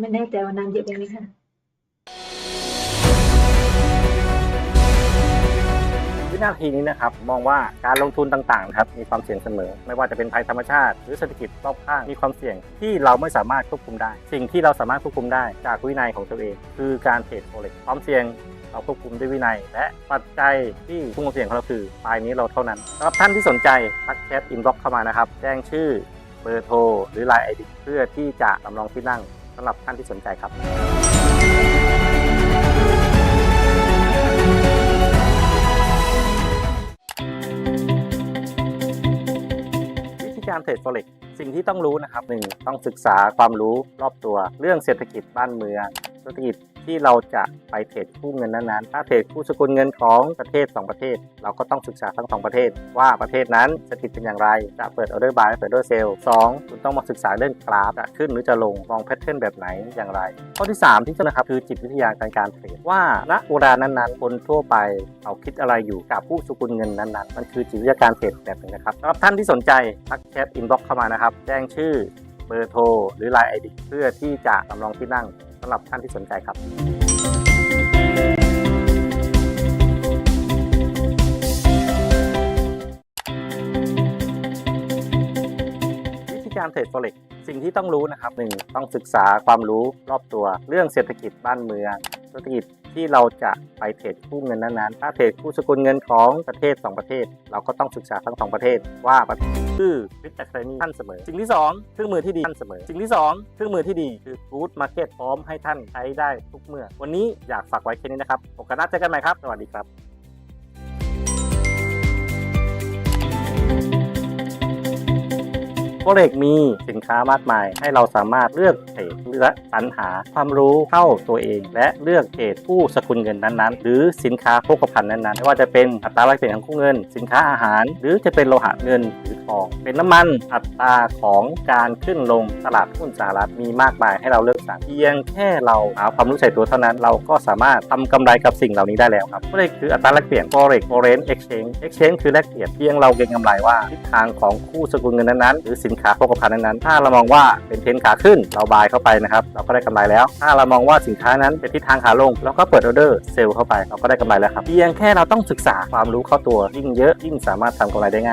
ไม่แน่ใจว่านานเยอะไปไหมคะวินาทีนี้นะครับมองว่าการลงทุนต่างๆนะครับมีความเสี่ยงเสมอ ไม่ว่าจะเป็นภัยธรรมชาติ หรือเศรษฐกิจรอบข้างมีความเสี่ยงที่เราไม่สามารถควบคุมได้ สิ่งที่เราสามารถควบคุมได้จากวินัยของตัวเอง คือการเทรดโฟเร็กความเสี่ยงเราควบคุมด้วยวินัย และปัจจัยที่พุ่งความเสี่ยงของเราคือปลายนี้เราเท่านั้นสำหรับท่านที่สนใจทักแชทอินบ็อกเข้ามานะครับแจ้งชื่อเบอร์โทรหรือ Line ID เพื่อที่จะสำรองที่นั่งำหรับท่านที่สนใจครับวิธีการเทรด forex สิ่งที่ต้องรู้นะครับหนึ่งต้องศึกษาความรู้รอบตัวเรื่องเศรษฐกิจบ้านเมือง เศรษฐกิจ ที่เราจะไปเทรดคู่เงินนั้นๆ ถ้าเทรดคู่สกุลเงินของประเทศ 2 ประเทศ เราก็ต้องศึกษาทั้งสองประเทศ ว่าประเทศนั้นเศรษฐกิจเป็นอย่างไร จะเปิดออเดอร์บายเปิดออเดอร์เซลล์สองคุณต้องมาศึกษาเรื่องกราฟจะขึ้นหรือจะลงมองแพทเทิร์นแบบไหนอย่างไร ข้อที่ 3 ที่จะนะครับคือจิตวิทยาการการเทรดว่าณเวลานั้นๆ คนทั่วไปเขาคิดอะไรอยู่กับผู้สกุลเงินนั้นๆ มันคือจิตวิทยาการเทรดแบบหนึงนะครับสำหรับท่านที่สนใจทักแชทอินบ็อกเข้ามานะครับแจ้งชื่อเบอร์โทรหรือ Line ID เพื่อที่จะสำรองที่นั่ง สำหรับท่านที่สนใจครับวิธีการเทรด forex สิ่งที่ต้องรู้นะครับหนึ่งต้องศึกษาความรู้รอบตัวเรื่องเศรษฐกิจบ้านเมือง เศรษฐกิจ ที่เราจะไปเทรดคู่เงินนั้นๆ ถ้าเทรดคู่สกุลเงินของประเทศ 2 ประเทศ เราก็ต้องศึกษาทั้งสองประเทศว่าประเทศคือวิจักรณีท่านเสมอ สิ่งที่สองเครื่องมือที่ดีท่านเสมอ สิ่งที่สองเครื่องมือที่ดีคือ good market พร้อมให้ท่านใช้ได้ทุกเมื่อ วันนี้อยากฝากไว้แค่นี้นะครับ โอกาสหน้าเจอกันใหม่ครับ สวัสดีครับ เล็กมีสินค้ามากมาย ให้เราสามารถเลือกเทรดและสรรหาความรู้เข้าตัวเอง และเลือกเทรดผู้สกุลเงินนั้นๆ หรือสินค้าโภคภัณฑ์นั้นๆไม่ว่าจะเป็นอัตราแลกเปลี่ยนของคู่เงิน สินค้าอาหาร หรือจะเป็นโลหะเงินหรือทอง เป็นน้ำมันอัตราของการขึ้นลงตลาดหุ้นสหรัฐมีมากมายให้เราเลือกสรรเพียงแค่เราหาความรู้ใส่ตัวเท่านั้น เราก็สามารถทำกำไรกับสิ่งเหล่านี้ได้แล้วครับก็เลยคืออัตราแลกเปลี่ยน forex foreign exchange exchange คือแลกเปลี่ยนเพียงเราเก็งกำไรว่าทิศทางของคู่สกุลเงินนั้นๆหรือสินค้าโภคภัณฑ์นั้นๆถ้าเรามองว่าเป็นเทรนขาขึ้นเราบายเข้าไปนะครับเราก็ได้กำไรแล้ว ถ้าเรามองว่าสินค้านั้นเป็นทิศทางขาลงเราก็เปิดออเดอร์เซลล์เข้าไปเราก็ได้กำไรแล้วครับเพียงแค่เราต้องศึกษาความรู้เข้าตัวยิ่งเยอะยิ่งสามารถทำกำไรได้ง่าย